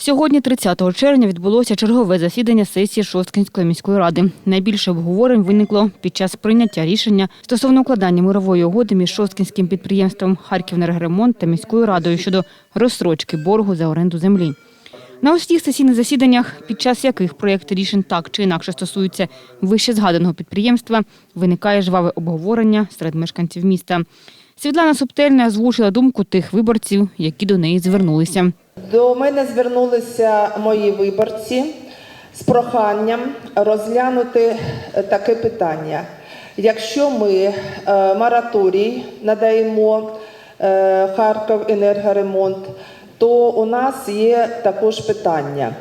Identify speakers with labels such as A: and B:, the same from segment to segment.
A: Сьогодні, 30 червня, відбулося чергове засідання сесії Шосткинської міської ради. Найбільше обговорень виникло під час прийняття рішення стосовно укладання мирової угоди між Шосткинським підприємством «Харківенергоремонт» та міською радою щодо розстрочки боргу за оренду землі. На усіх сесійних засіданнях, під час яких проєкти рішень так чи інакше стосуються вище згаданого підприємства, виникає жваве обговорення серед мешканців міста. Світлана Субтельна озвучила думку тих виборців, які до неї звернулися.
B: До мене звернулися мої виборці з проханням розглянути е, таке питання. Якщо ми е, мораторій надаємо е, Харків енергоремонт, то у нас є також питання.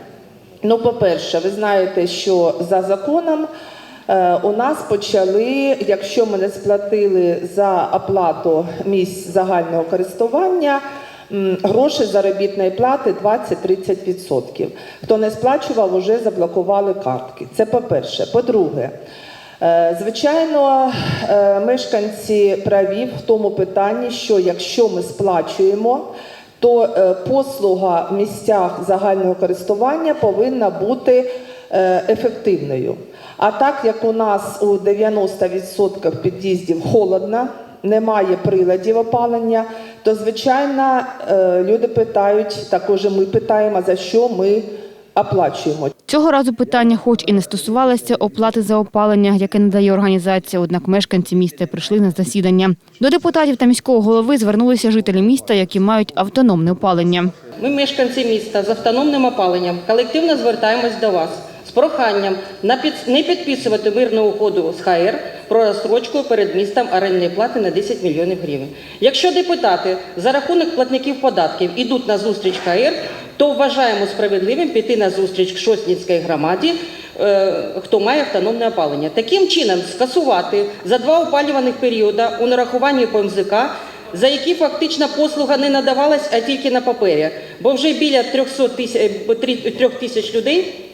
B: Ну, по-перше, ви знаєте, що за законом у нас почали, якщо ми не сплатили за оплату місць загального користування, гроші заробітної плати 20-30%. Хто не сплачував, вже заблокували картки. Це по-перше. По-друге, е, звичайно, е, мешканці праві в тому питанні, що якщо ми сплачуємо, то е, послуга в місцях загального користування повинна бути ефективною. А так як у нас у 90% під'їздів холодно, немає приладів опалення, то звичайно е, люди питають, також ми питаємо, за що ми оплачуємо.
A: Цього разу питання, хоч і не стосувалося оплати за опалення, яке надає організація, однак мешканці міста прийшли на засідання. До депутатів та міського голови звернулися жителі міста, які мають автономне опалення.
C: Ми, мешканці міста з автономним опаленням, колективно звертаємось до вас проханням на не підписувати мирну угоду з ХР про розстрочку перед містом орендної плати на 10 мільйонів гривень. Якщо депутати за рахунок платників податків ідуть на зустріч ХР, то вважаємо справедливим піти на зустріч Шостінській громаді, е, хто має автономне опалення. Таким чином скасувати за два опалюваних періоди у нарахуванні по за які фактично послуга не надавалась, а тільки на папері. Бо вже біля 300 тисяч, 3 тисяч людей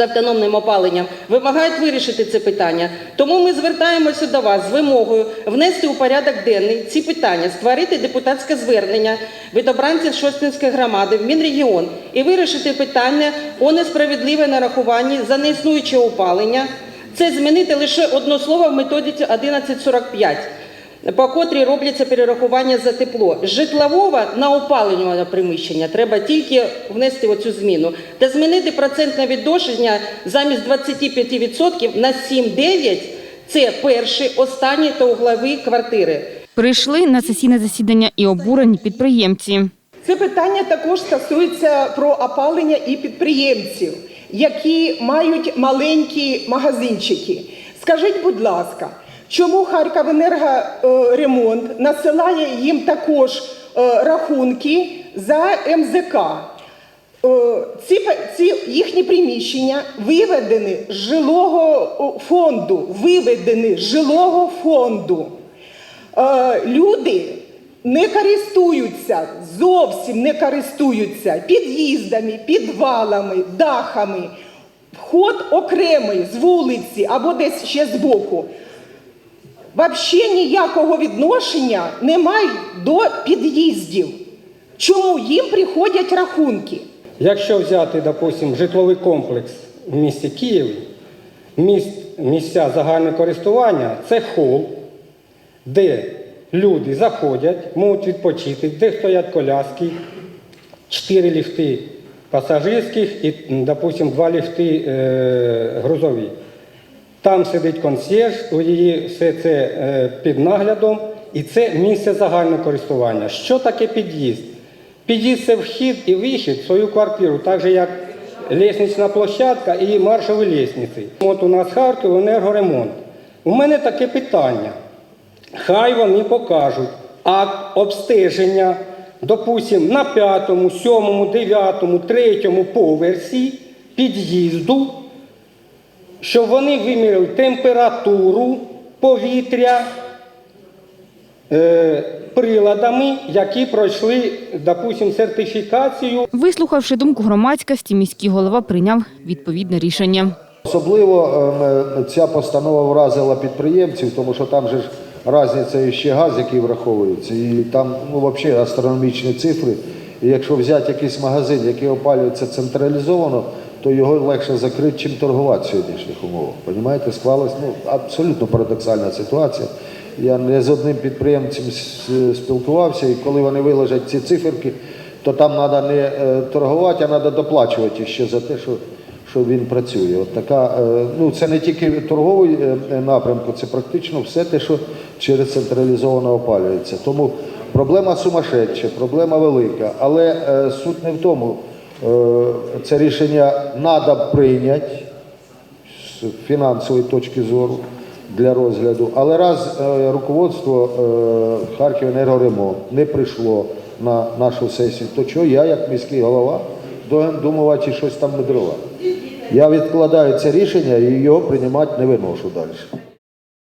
C: з автономним опаленням вимагають вирішити це питання. Тому ми звертаємося до вас з вимогою внести у порядок денний ці питання, створити депутатське звернення від обранців Шостинської громади в Мінрегіон і вирішити питання о несправедливе нарахуванні за неіснуюче опалення. Це змінити лише одно слово в методиці 1145 по котрій робляться перерахування за тепло. З житлового на опалювальне приміщення треба тільки внести оцю зміну та змінити процентне відношення замість 25% на 7-9 – це перші, останні та углові квартири.
A: Прийшли на сесійне засідання і обурені підприємці.
D: Це питання також стосується про опалення і підприємців, які мають маленькі магазинчики. Скажіть, будь ласка, чому Харківенергоремонт насилає їм також е, рахунки за МЗК? Е, Ці, ці їхні приміщення виведені з жилого фонду, виведені з жилого фонду. Е, люди не користуються, зовсім не користуються під'їздами, підвалами, дахами. Вход окремий з вулиці або десь ще збоку. Взагалі ніякого відношення немає до під'їздів. Чому їм приходять рахунки?
E: Якщо взяти, допустим, житловий комплекс в місті Києві, міс- місця загального користування це хол, де люди заходять, можуть відпочити, де стоять коляски, чотири ліфти пасажирських і, м, допустим, два ліфти е, грузові. Там сидить консьєрж, у її все це е, під наглядом, і це місце загального користування. Що таке під'їзд? Під'їзд це вхід і вихід в свою квартиру, так же як лестнична площадка і маршові лестниці. От у нас Харків енергоремонт. У мене таке питання. Хай вони покажуть акт обстеження, допустимо, на п'ятому, сьомому, дев'ятому, третьому поверсі під'їзду, щоб вони виміряли температуру повітря е, приладами, які пройшли, допустимо, сертифікацію.
A: Вислухавши думку громадськості, міський голова прийняв відповідне рішення.
F: Особливо ем, ця постанова вразила підприємців, тому що там же ж різниця і ще газ, який враховується, і там ну, взагалі астрономічні цифри. І якщо взяти якийсь магазин, який опалюється централізовано, то його легше закрити, чим торгувати в сьогоднішніх умовах. Понімаєте, склалась ну, абсолютно парадоксальна ситуація. Я не з одним підприємцем спілкувався, і коли вони виложать ці циферки, то там треба не е, торгувати, а треба доплачувати ще за те, що, що він працює. От така, е, ну, це не тільки торговий е, напрямку, це практично все те, що через централізовано опалюється. Тому проблема сумасшедша, проблема велика. Але суть не в тому. Це рішення треба прийняти з фінансової точки зору для розгляду. Але раз е, руководство е, Харківенергоремонт не прийшло на нашу сесію, то чого я, як міський голова, і щось там мудрувати. Я відкладаю це рішення і його приймати не виношу далі.